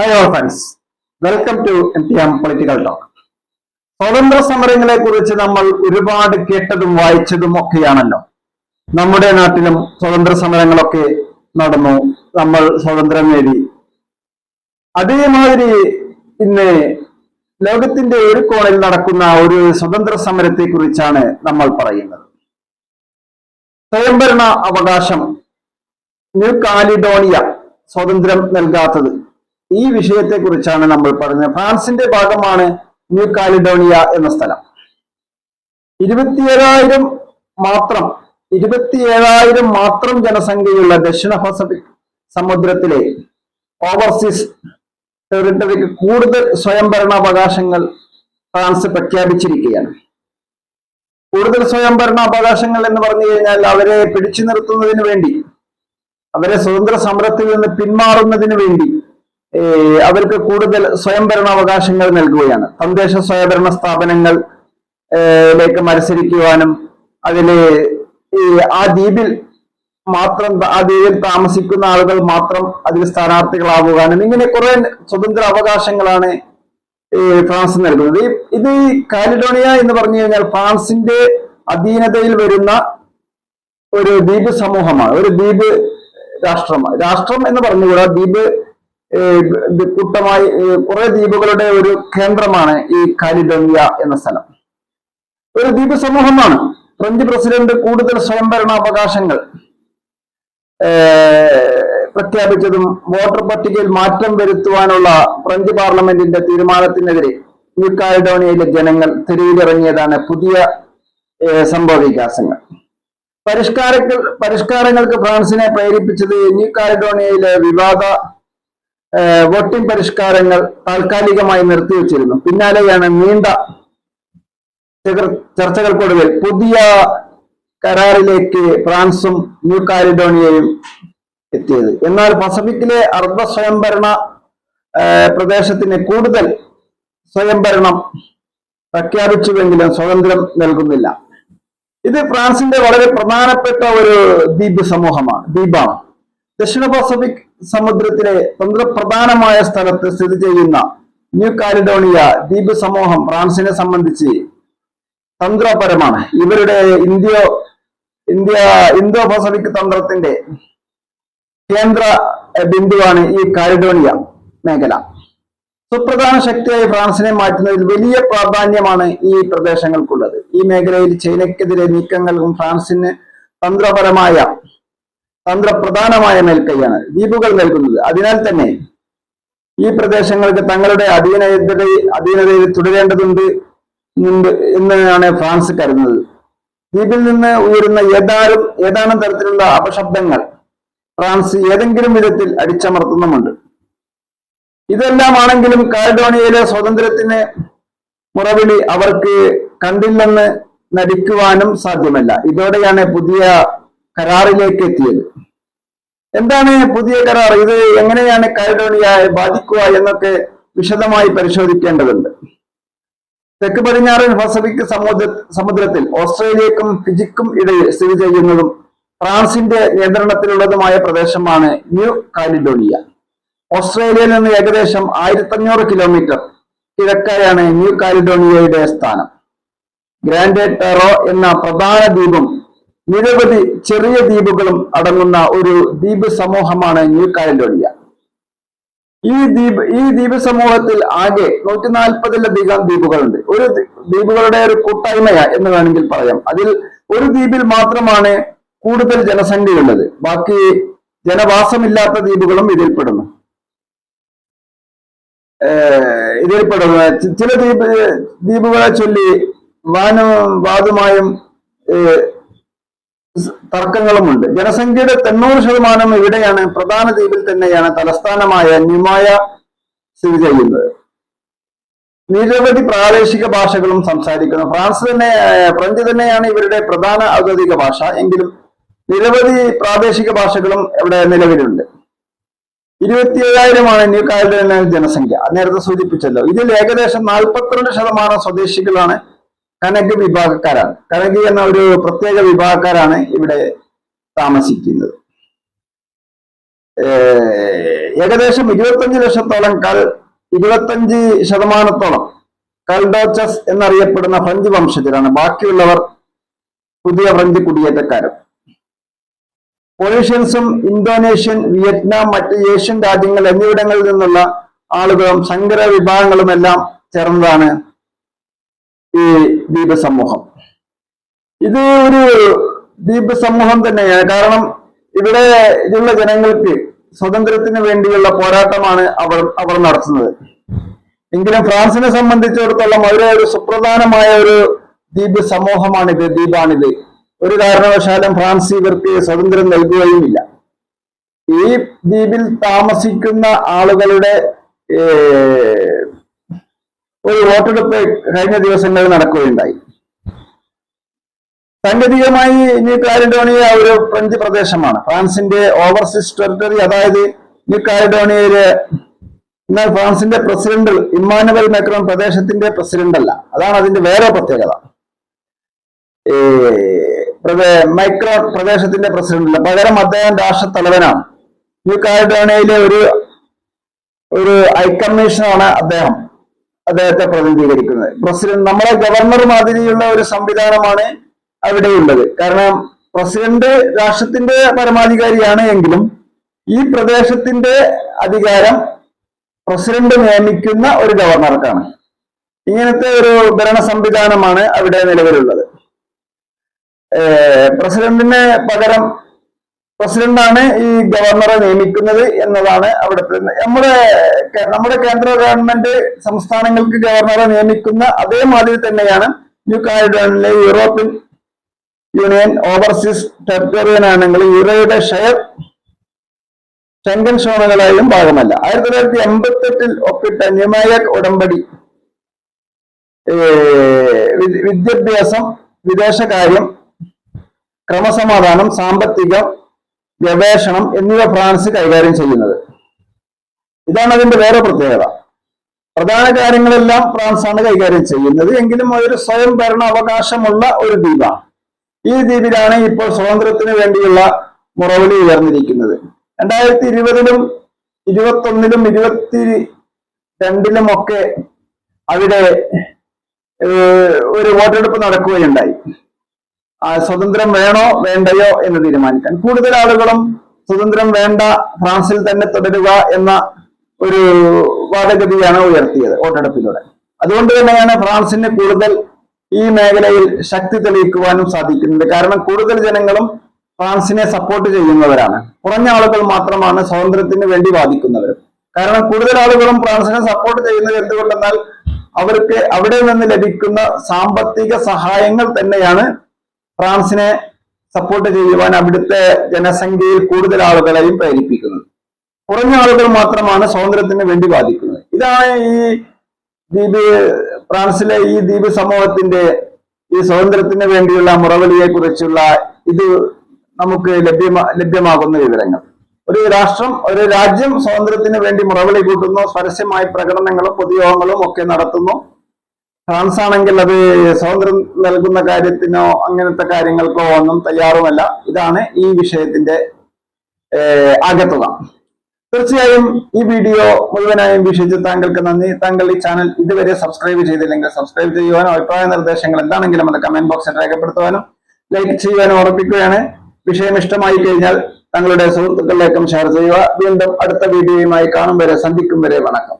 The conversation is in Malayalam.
All friends welcome to M T M political talk സ്വതന്ത്ര സമരങ്ങളെ കുറിച്ച് നമ്മൾ ഒരുപാട് കേട്ടതും വായിച്ചതും ഒക്കെയാണല്ലോ. നമ്മുടെ നാട്ടിലും സ്വതന്ത്ര സമരങ്ങളൊക്കെ നടന്നു. നമ്മൾ സ്വാതന്ത്ര്യം നേടി. അതേമാതിരി ഇന്ന് ലോകത്തിന്റെ ഒരു കോണിൽ നടക്കുന്ന ഒരു സ്വതന്ത്ര സമരത്തെ കുറിച്ചാണ് നമ്മൾ പറയുന്നത്. സ്വയംഭരണ അവകാശം. ന്യൂ കാലിഡോണിയ സ്വാതന്ത്ര്യം നൽകാത്തത്. ഈ വിഷയത്തെ കുറിച്ചാണ് നമ്മൾ പറഞ്ഞത്. ഫ്രാൻസിന്റെ ഭാഗമാണ് ന്യൂ കാലിഡോണിയ എന്ന സ്ഥലം. ഇരുപത്തിയേഴായിരം മാത്രം ഇരുപത്തിയേഴായിരം മാത്രം ജനസംഖ്യയുള്ള ദക്ഷിണ പസഫിക് സമുദ്രത്തിലെ ഓവർസീസ് ടെറിട്ടറിക്ക് കൂടുതൽ സ്വയംഭരണാവകാശങ്ങൾ ഫ്രാൻസ് പ്രഖ്യാപിച്ചിരിക്കുകയാണ്. കൂടുതൽ സ്വയംഭരണാവകാശങ്ങൾ എന്ന് പറഞ്ഞു കഴിഞ്ഞാൽ അവരെ പിടിച്ചു നിർത്തുന്നതിന് വേണ്ടി അവരെ സ്വതന്ത്ര സമരത്തിൽ നിന്ന് പിന്മാറുന്നതിന് വേണ്ടി അവർക്ക് കൂടുതൽ സ്വയംഭരണാവകാശങ്ങൾ നൽകുകയാണ്. തദ്ദേശ സ്വയംഭരണ സ്ഥാപനങ്ങൾ ലേക്ക് മത്സരിക്കുവാനും അതിൽ ആ ദ്വീപിൽ മാത്രം ആ ദ്വീപിൽ താമസിക്കുന്ന ആളുകൾ മാത്രം അതിൽ സ്ഥാനാർത്ഥികളാവുവാനും ഇങ്ങനെ കുറെ സ്വതന്ത്ര അവകാശങ്ങളാണ് ഫ്രാൻസ് നൽകുന്നത്. ഇത് കാലിഡോണിയ എന്ന് പറഞ്ഞു കഴിഞ്ഞാൽ ഫ്രാൻസിന്റെ അധീനതയിൽ വരുന്ന ഒരു ദ്വീപ് സമൂഹമാണ്. ഒരു ദ്വീപ് രാഷ്ട്രമാണ് രാഷ്ട്രം എന്ന് പറഞ്ഞുകൂടാ ദ്വീപ് കൂട്ടമായി കുറെ ദ്വീപുകളുടെ ഒരു കേന്ദ്രമാണ് ഈ കാലിഡോണിയ എന്ന സ്ഥലം. ഒരു ദ്വീപ് സമൂഹമാണ്. ഫ്രഞ്ച് പ്രസിഡന്റ് കൂടുതൽ സ്വയംഭരണാവകാശങ്ങൾ പ്രഖ്യാപിച്ചതും വോട്ടർ പട്ടികയിൽ മാറ്റം വരുത്തുവാനുള്ള ഫ്രഞ്ച് പാർലമെന്റിന്റെ തീരുമാനത്തിനെതിരെ ന്യൂ കാലിഡോണിയയിലെ ജനങ്ങൾ തെരുവിലിറങ്ങിയതാണ് പുതിയ സംഭവ വികാസങ്ങൾ. പരിഷ്കാരങ്ങൾ പരിഷ്കാരങ്ങൾക്ക് ഫ്രാൻസിനെ പ്രേരിപ്പിച്ചത് ന്യൂ കാലിഡോണിയയിലെ വിവാദ വോട്ടിംഗ് പരിഷ്കാരങ്ങൾ താൽക്കാലികമായി നിർത്തിവെച്ചിരുന്നു പിന്നാലെയാണ് നീണ്ട ചർ- ചർച്ചകൾക്കൊടുവിൽ പുതിയ കരാറിലേക്ക് ഫ്രാൻസും ന്യൂ കാലിഡോണിയയും എത്തിയത്. എന്നാൽ പസഫിക്കിലെ അർദ്ധ സ്വയംഭരണ പ്രദേശത്തിന് കൂടുതൽ സ്വയംഭരണം പ്രഖ്യാപിച്ചുവെങ്കിലും സ്വാതന്ത്ര്യം നൽകുന്നില്ല. ഇത് ഫ്രാൻസിന്റെ വളരെ പ്രധാനപ്പെട്ട ഒരു ദ്വീപ് സമൂഹമാണ് ദ്വീപാണ്. ദക്ഷിണ പസഫിക് സമുദ്രത്തിലെ തന്ത്രപ്രധാനമായ സ്ഥലത്ത് സ്ഥിതി ചെയ്യുന്ന ന്യൂ കാലിഡോണിയ ദ്വീപ് സമൂഹം ഫ്രാൻസിനെ സംബന്ധിച്ച് തന്ത്രപരമാണ്. ഇവരുടെ ഇന്ത്യ ഇന്ത്യ ഇന്തോ പസഫിക് തന്ത്രത്തിന്റെ കേന്ദ്ര ബിന്ദുവാണ് ഈ കാലിഡോണിയ മേഖല. സുപ്രധാന ശക്തിയായി ഫ്രാൻസിനെ മാറ്റുന്നതിൽ വലിയ പ്രാധാന്യമാണ് ഈ പ്രദേശങ്ങൾക്കുള്ളത്. ഈ മേഖലയിൽ ചൈനയ്ക്കെതിരെ നീക്കങ്ങൾക്കും ഫ്രാൻസിന് തന്ത്രപരമായ തന്ത്രപ്രധാനമായ മേൽക്കൈയാണ് ദ്വീപുകൾ നൽകുന്നത്. അതിനാൽ തന്നെ ഈ പ്രദേശങ്ങൾക്ക് തങ്ങളുടെ അധീനത അധീനതയിൽ തുടരേണ്ടതുണ്ട് എന്നാണ് ഫ്രാൻസ് കരുതുന്നത്. ദ്വീപിൽ നിന്ന് ഉയരുന്ന ഏതാനും ഏതാനും തരത്തിലുള്ള അപശബ്ദങ്ങൾ ഫ്രാൻസ് ഏതെങ്കിലും വിധത്തിൽ അടിച്ചമർത്തുന്നുമുണ്ട്. ഇതെല്ലാം ആണെങ്കിലും കാലിഡോണിയയിലെ സ്വാതന്ത്ര്യത്തിന് മുറവിളി അവർക്ക് കണ്ടില്ലെന്ന് നടിക്കുവാനും സാധ്യമല്ല. ഇതോടെയാണ് പുതിയ കരാറിലേക്ക് എത്തിയത്. എന്താണ് പുതിയ കരാർ? ഇത് എങ്ങനെയാണ് കാലിഡോണിയയെ ബാധിക്കുക എന്നൊക്കെ വിശദമായി പരിശോധിക്കേണ്ടതുണ്ട്. തെക്ക് പടിഞ്ഞാറൻ പസഫിക് സമുദ്ര സമുദ്രത്തിൽ ഓസ്ട്രേലിയക്കും ഫിജിക്കും ഇടയിൽ സ്ഥിതി ചെയ്യുന്നതും ഫ്രാൻസിന്റെ നിയന്ത്രണത്തിലുള്ളതുമായ പ്രദേശമാണ് ന്യൂ കാലിഡോണിയ ഓസ്ട്രേലിയയിൽ നിന്ന് ഏകദേശം ആയിരത്തഞ്ഞൂറ് കിലോമീറ്റർ കിഴക്കായാണ് ന്യൂ കാലിഡോണിയയുടെ സ്ഥാനം. ഗ്രാൻഡ് ടെറോ എന്ന പ്രധാന ദ്വീപും നിരവധി ചെറിയ ദ്വീപുകളും അടങ്ങുന്ന ഒരു ദ്വീപ് സമൂഹമാണ് ന്യൂ കാലിഡോണിയ ഈ ദ്വീപ് ഈ ദ്വീപ് സമൂഹത്തിൽ ആകെ നൂറ്റി നാൽപ്പതിലധികം ദ്വീപുകളുണ്ട്. ഒരു ദ്വീ- ദ്വീപുകളുടെ ഒരു കൂട്ടായ്മയ എന്ന് വേണമെങ്കിൽ പറയാം. അതിൽ ഒരു ദ്വീപിൽ മാത്രമാണ് കൂടുതൽ ജനസംഖ്യയുള്ളത്. ബാക്കി ജനവാസമില്ലാത്ത ദ്വീപുകളും ഇതിൽപ്പെടുന്നു. ഇതിൽപ്പെടുന്നു. ചില ദ്വീപ് ദ്വീപുകളെ ചൊല്ലി വാനും വാതുമായും തർക്കങ്ങളുമുണ്ട്. ജനസംഖ്യയുടെ തൊണ്ണൂറ് ശതമാനം ഇവിടെയാണ്. പ്രധാന ദ്വീപിൽ തന്നെയാണ് തലസ്ഥാനമായ ന്യൂമായ സ്ഥിതി ചെയ്യുന്നത്. നിരവധി പ്രാദേശിക ഭാഷകളും സംസാരിക്കുന്നു. ഫ്രാൻസ് തന്നെ ഫ്രഞ്ച് തന്നെയാണ് ഇവരുടെ പ്രധാന ഔദ്യോഗിക ഭാഷ. എങ്കിലും നിരവധി പ്രാദേശിക ഭാഷകളും ഇവിടെ നിലവിലുണ്ട്. ഇരുപത്തി ഏഴായിരമാണ് ന്യൂ കാലിഡോണിയ ജനസംഖ്യ. നേരത്തെ സൂചിപ്പിച്ചല്ലോ. ഇതിൽ ഏകദേശം നാൽപ്പത്തിരണ്ട് ശതമാനം സ്വദേശികളാണ് കനക് വിഭാഗക്കാരാണ്. കനക് എന്ന ഒരു പ്രത്യേക വിഭാഗക്കാരാണ് ഇവിടെ താമസിക്കുന്നത്. ഏകദേശം ഇരുപത്തഞ്ച് ലക്ഷത്തോളം കൽ ഇരുപത്തഞ്ച് ശതമാനത്തോളം കൽഡോച്ചസ് എന്നറിയപ്പെടുന്ന ഫ്രഞ്ച് വംശജരാണ്. ബാക്കിയുള്ളവർ പുതിയ ഫ്രഞ്ച് കുടിയേറ്റക്കാരും പൊളീഷ്യൻസും ഇന്തോനേഷ്യൻ വിയറ്റ്നാം മറ്റ് ഏഷ്യൻ രാജ്യങ്ങൾ എന്നിവിടങ്ങളിൽ നിന്നുള്ള ആളുകളും സങ്കര വിഭാഗങ്ങളുമെല്ലാം ചേർന്നതാണ് ഈ ദ്വീപസമൂഹം ഇത് ഒരു ദ്വീപസമൂഹം തന്നെയാണ്. കാരണം ഇവിടെ ഇതിലുള്ള ജനങ്ങൾക്ക് സ്വാതന്ത്ര്യത്തിന് വേണ്ടിയുള്ള പോരാട്ടമാണ് അവർ അവർ നടത്തുന്നത്. എങ്കിലും ഫ്രാൻസിനെ സംബന്ധിച്ചിടത്തോളം അവരെ ഒരു സുപ്രധാനമായ ഒരു ദ്വീപ് സമൂഹമാണിത് ദ്വീപാണിത് ഒരു കാരണവശാലും ഫ്രാൻസ് ഇവർക്ക് സ്വാതന്ത്ര്യം നൽകുകയുമില്ല. ഈ ദ്വീപിൽ താമസിക്കുന്ന ആളുകളുടെ ഒരു വോട്ടെടുപ്പ് കഴിഞ്ഞ ദിവസങ്ങളിൽ നടക്കുകയുണ്ടായി. സാങ്കേതികമായി ന്യൂ കാലിഡോണിയ ഒരു ഫ്രഞ്ച് പ്രദേശമാണ്. ഫ്രാൻസിന്റെ ഓവർസീസ് ടെറിട്ടറി അതായത് ന്യൂ കാലിഡോണിയയിലെ എന്നാൽ ഫ്രാൻസിന്റെ പ്രസിഡന്റ് ഇമ്മാനുവൽ മാക്രോൺ പ്രദേശത്തിന്റെ പ്രസിഡന്റ് അല്ല. അതാണ് അതിന്റെ വേറെ പ്രത്യേകത. മൈക്രോൺ പ്രദേശത്തിന്റെ പ്രസിഡന്റ് അല്ല. പകരം അദ്ദേഹം രാഷ്ട്രത്തലവനാണ്. ന്യൂ കാലിഡോണിയയിലെ ഒരു ഒരു ഹൈക്കമ്മീഷനാണ് അദ്ദേഹം. അദ്ദേഹത്തെ പ്രതിനിധീകരിക്കുന്നത്. പ്രസിഡന്റ് നമ്മളെ ഗവർണർ മാതിരിയുള്ള ഒരു സംവിധാനമാണ് അവിടെ ഉള്ളത്. കാരണം പ്രസിഡന്റ് രാഷ്ട്രത്തിന്റെ പരമാധികാരിയാണ് എങ്കിലും ഈ പ്രദേശത്തിന്റെ അധികാരം പ്രസിഡന്റ് നിയമിക്കുന്ന ഒരു ഗവർണർക്കാണ്. ഇങ്ങനത്തെ ഒരു ഭരണ സംവിധാനമാണ് അവിടെ നിലവിലുള്ളത്. പ്രസിഡന്റിന് പകരം പ്രസിഡന്റാണ് ഈ ഗവർണറെ നിയമിക്കുന്നത് എന്നതാണ് അവിടുത്തെ നമ്മുടെ നമ്മുടെ കേന്ദ്ര ഗവൺമെന്റ് സംസ്ഥാനങ്ങൾക്ക് ഗവർണറെ നിയമിക്കുന്ന അതേമാതിരി തന്നെയാണ് ന്യൂ കാലിഡോണിലെ യൂറോപ്യൻ യൂണിയൻ ഓവർസീസ് ടെറിട്ടോറിയൻ ആണെങ്കിൽ യൂറോയുടെ ഷെയർ ഷെങ്കൻ സോണുകളായാലും ഭാഗമല്ല. ആയിരത്തി തൊള്ളായിരത്തി എൺപത്തി എട്ടിൽ ഒപ്പിട്ട ന്യൂമായക് ഉടമ്പടി വിദ്യാഭ്യാസം വിദേശകാര്യം ക്രമസമാധാനം സാമ്പത്തികം ഗവേഷണം എന്നിവ ഫ്രാൻസ് കൈകാര്യം ചെയ്യുന്നത്. ഇതാണ് അതിന്റെ വേറെ പ്രത്യേകത. പ്രധാന കാര്യങ്ങളെല്ലാം ഫ്രാൻസാണ് കൈകാര്യം ചെയ്യുന്നത്. എങ്കിലും അതൊരു സ്വയം ഭരണ അവകാശമുള്ള ഒരു ദ്വീപാണ്. ഈ ദ്വീപിലാണ് ഇപ്പോൾ സ്വാതന്ത്ര്യത്തിന് വേണ്ടിയുള്ള മുറവിളി ഉയർന്നിരിക്കുന്നത്. രണ്ടായിരത്തി ഇരുപതിലും ഇരുപത്തൊന്നിലും ഇരുപത്തി രണ്ടിലും ഒക്കെ അവിടെ ഒരു വോട്ടെടുപ്പ് നടക്കുകയുണ്ടായി. സ്വതന്ത്രം വേണോ വേണ്ടയോ എന്ന് തീരുമാനിക്കാൻ. കൂടുതൽ ആളുകളും സ്വതന്ത്രം വേണ്ട ഫ്രാൻസിൽ തന്നെ തുടരുക എന്ന ഒരു വാദഗതിയാണ് ഉയർത്തിയത് വോട്ടെടുപ്പിലൂടെ. അതുകൊണ്ട് തന്നെയാണ് ഫ്രാൻസിന് കൂടുതൽ ഈ മേഖലയിൽ ശക്തി തെളിയിക്കുവാനും സാധിക്കുന്നത്. കാരണം കൂടുതൽ ജനങ്ങളും ഫ്രാൻസിനെ സപ്പോർട്ട് ചെയ്യുന്നവരാണ്. കുറഞ്ഞ ആളുകൾ മാത്രമാണ് സ്വാതന്ത്ര്യത്തിന് വേണ്ടി വാദിക്കുന്നവർ കാരണം കൂടുതൽ ആളുകളും ഫ്രാൻസിനെ സപ്പോർട്ട് ചെയ്യുന്നത് എന്തുകൊണ്ടെന്നാൽ അവർക്ക് അവിടെ നിന്ന് ലഭിക്കുന്ന സാമ്പത്തിക സഹായങ്ങൾ തന്നെയാണ് ഫ്രാൻസിനെ സപ്പോർട്ട് ചെയ്യുവാൻ അവിടുത്തെ ജനസംഖ്യയിൽ കൂടുതൽ ആളുകളെയും പ്രേരിപ്പിക്കുന്നത്. കുറഞ്ഞ ആളുകൾ മാത്രമാണ് സ്വാതന്ത്ര്യത്തിന് വേണ്ടി വാദിക്കുന്നത്. ഇതാണ് ഈ ദ്വീപ് ഫ്രാൻസിലെ ഈ ദ്വീപ് സമൂഹത്തിന്റെ ഈ സ്വാതന്ത്ര്യത്തിന് വേണ്ടിയുള്ള മുറവിളിയെ കുറിച്ചുള്ള ഇത് നമുക്ക് ലഭ്യമാ ലഭ്യമാകുന്ന വിവരങ്ങൾ. ഒരു രാഷ്ട്രം ഒരു രാജ്യം സ്വാതന്ത്ര്യത്തിന് വേണ്ടി മുറവിളി കൂട്ടുന്നു പരസ്യമായി പ്രകടനങ്ങളും പൊതുയോഗങ്ങളും ഒക്കെ നടത്തുന്നു. ഫ്രാൻസ് ആണെങ്കിൽ അത് സ്വാതന്ത്ര്യം നൽകുന്ന കാര്യത്തിനോ അങ്ങനത്തെ കാര്യങ്ങൾക്കോ ഒന്നും തയ്യാറുമല്ല. ഇതാണ് ഈ വിഷയത്തിന്റെ ആകത്തുക. തീർച്ചയായും ഈ വീഡിയോ മുഴുവനായും വീക്ഷിച്ച് താങ്കൾക്ക് നന്ദി. താങ്കൾ ഈ ചാനൽ ഇതുവരെ സബ്സ്ക്രൈബ് ചെയ്തില്ലെങ്കിൽ സബ്സ്ക്രൈബ് ചെയ്യുവാനും അഭിപ്രായ നിർദ്ദേശങ്ങൾ എന്താണെങ്കിലും അത് കമന്റ് ബോക്സിൽ രേഖപ്പെടുത്തുവാനും ലൈക്ക് ചെയ്യുവാനും ഉറപ്പിക്കുകയാണ്. വിഷയം ഇഷ്ടമായി കഴിഞ്ഞാൽ തങ്ങളുടെ സുഹൃത്തുക്കളിലേക്കും ഷെയർ ചെയ്യുക. വീണ്ടും അടുത്ത വീഡിയോയുമായി കാണും വരെ സന്ധിക്കും വരെ. വണക്കം.